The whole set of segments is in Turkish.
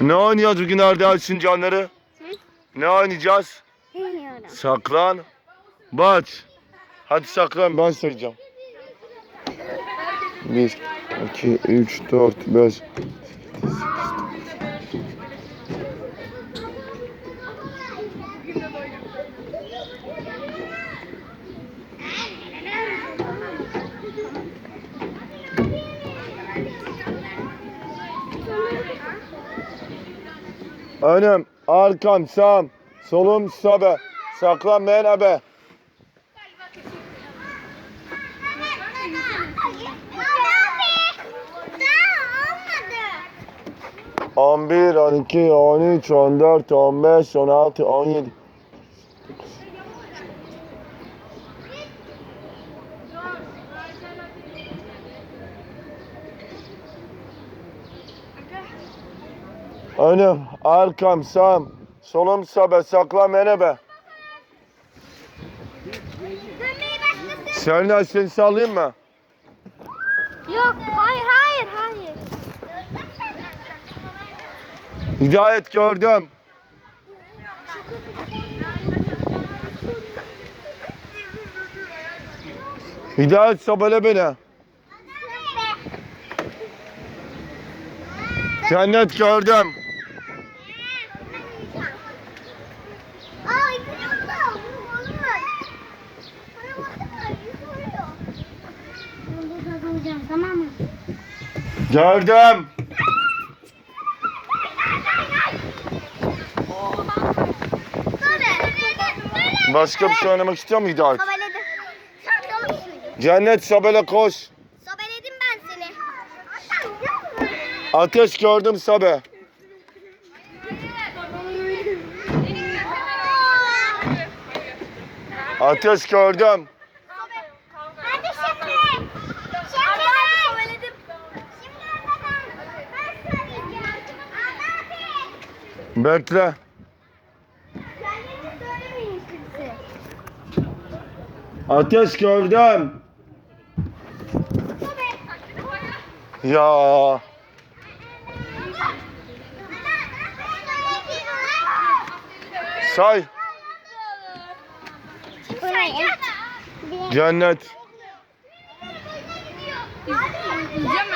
Ne oynayacağız bugün Arda canları? Ne oynayacağız? Bilmiyorum. Saklan. Baç. Hadi saklan ben sayacağım. 1, 2, 3, 4, 5. Önüm, arkam, sağım, solum, sobe. Saklan ben ebe. Daha 11, olmadı. 12, 13, 14, 15, 16, 17. Önüm, arkam, sağım, solum, sobe, saklan ben ebe. Dönmeyi başlasın. Selena seni sallayayım mı? Yok hayır hayır hayır. Hidayet gördüm. Hidayet sobele beni. Cennet gördüm. Gördüm. Başka bir şey oynamak istiyor mu Hidayet? Cennet sobele koş. Sobeledim ben seni. Ateş gördüm sobe. Ateş gördüm. Hadi şimdi. Şimdi ben. Sobeledim. Şimdi ben. Ben söyleyeceğim. Anlatayım. Bekle. Söylemeyin kimse. Ateş gördüm. Ya. Say. Cennet. İneceğim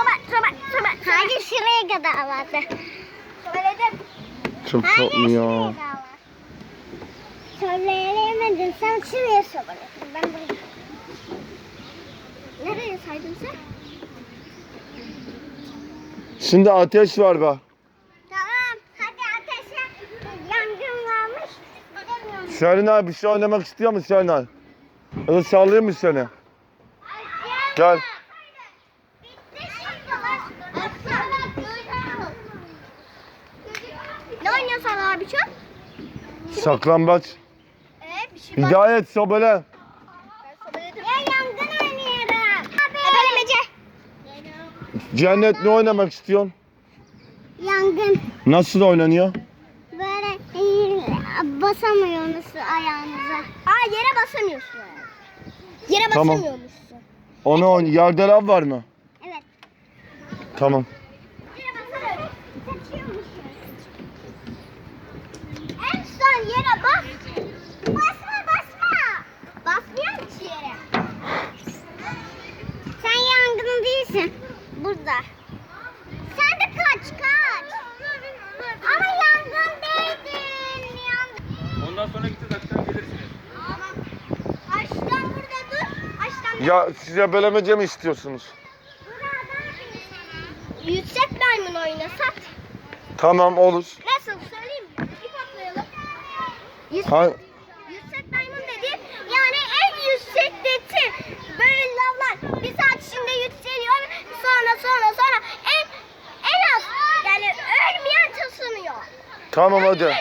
Sobe, sobe, sobe. Hangi şuraya kadar vardı? Sobeledim. Çok tatlı ya. Söyleyemedin sen şuraya sobeledin. Ben buraya. Nereye saydın sen? Şimdi ateş var bak. Tamam. Hadi ateşe. Yangın varmış. Gidemiyorum. Selena bir şey oynamak istiyor musun Selena? Ya da sallayayım mı seni? Gel. Bitti Ne oynuyorsun abi şu? Saklambaç. Ee, bir şey var. Hidayet sobele. Ebelemece. Cennet ne oynamak istiyorsun? Yangın. Nasıl oynanıyor? Böyle basamıyorsunuz ayağınıza. Aa yere basamıyorsun. Yere Tamam. basamıyormuşsun. Onu oyn Yerde lav var mı? Evet. Tamam. Ondan sonra gideceğiz akşam gelirsiniz. Aşktan burada dur. Aşktan Ya size belemece mi istiyorsunuz? Yüksek maymun oynasak. Tamam olur. Nasıl söyleyeyim mi? İp atlayalım. Yüksek, Ha, yüksek maymun dediğim yani en yüksekteki böyle lavlar bir saat içinde yükseliyor. Sonra sonra sonra en en az yani ölmeyen tısınıyor. tamam hadi.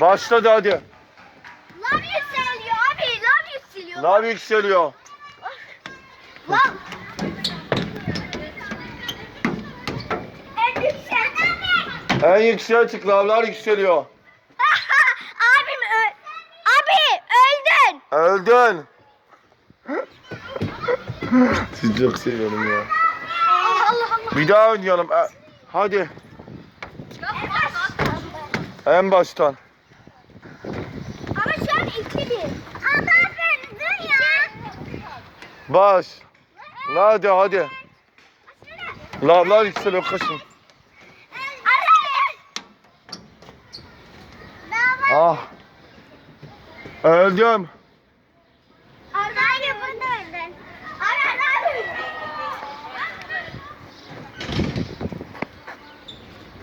Başladı. Hadi. Lav yükseliyor abi. Lav yükseliyor. Lav yükseliyor. Lav. En yüksek. En yükseğe çık lavlar yükseliyor. Abim öl. Abi öldün. Öldün. Sizi çok seviyorum ya. Allah Allah. Bir daha oynayalım. E, Hadi en baştan. Ama ben dur ya. Baş. Hadi hadi. Lavlar yükseliyor kaçın. Ah. Öldüm. Arda'yı burada öldün. Arda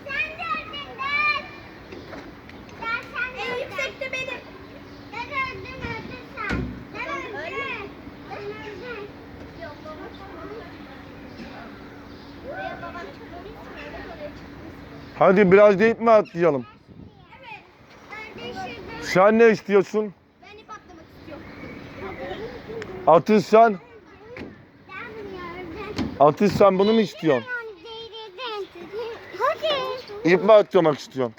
Sen de öldün ben. Ben sen de En yüksekte benim. Ben öldüm öldün sen. Ben öldüm. Ben öldüm. Yok babam çıkmamış. Buraya babam çıkmamış. Oraya çıkmış. Hadi biraz deyip mi atlayalım? Sen ne istiyorsun? Ben ip atlamak istiyorum. Atırsan, atırsan bunu mu istiyorsun? İp mi atlamak istiyorsun?